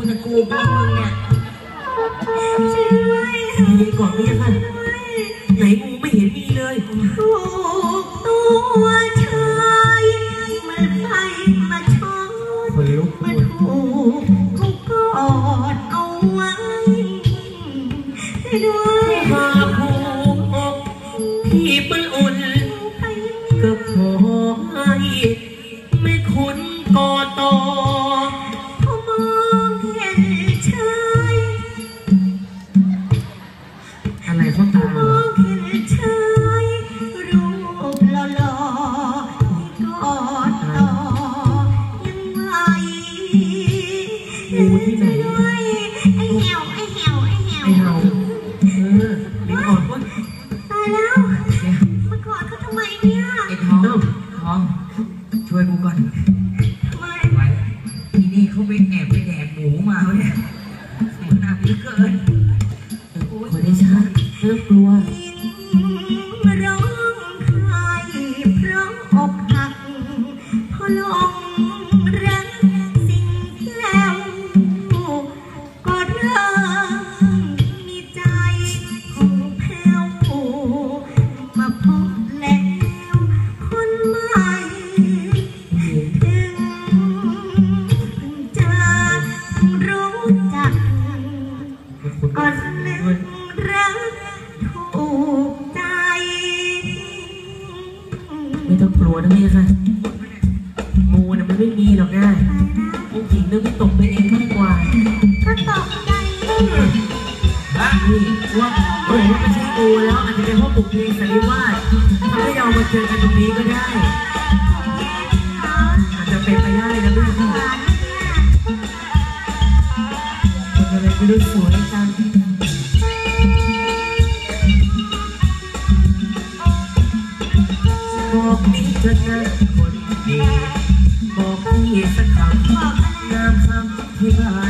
กูจะกูบ้างมึงเนี่ยช่วยดีก่อนไม่ใช่ป่ไหนกูไม่เห็นมีเลยถูกตัวชายมัไปมาชนมาถูกกูกอดเอาไว้ด้วย ส้นตาเหรอ ไอ้เห่าเออลิ้นอ่อนเว้ยเนี่ยไอ้องทอง ช่วยกูก่อนไว้ที่นี่เขาไปแอบไปแดกหมูมาเนี่ยนักเหลืเกิน น่ากลัว ร้องไห้เพราะอกหักเพราลงรักสิ่งที่แล้วก็เริ่มมีใจของแผ้วมาพบแล้วคนใหม่ ถึงจะรู้จักก็ นะพี่คะมูน่ะมันไม่มีหรอกนะผู้หญิงเรื่องตกไปเองมากกว่าก็ตกใจนี่ว่าโอ้โหไม่ใช่มูแล้วอาจจะเป็นเพราะบุกเพลงสันนิวาสทำให้เรามาเจอกันตรงนี้ก็ได้ อาจจะเป็นไปได้นะพี่ค่ะคนอะไรไม่รู้สวยจัง จะเธอนคนดีบอกพี่สักคำงามคำที่บ้าน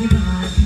you know.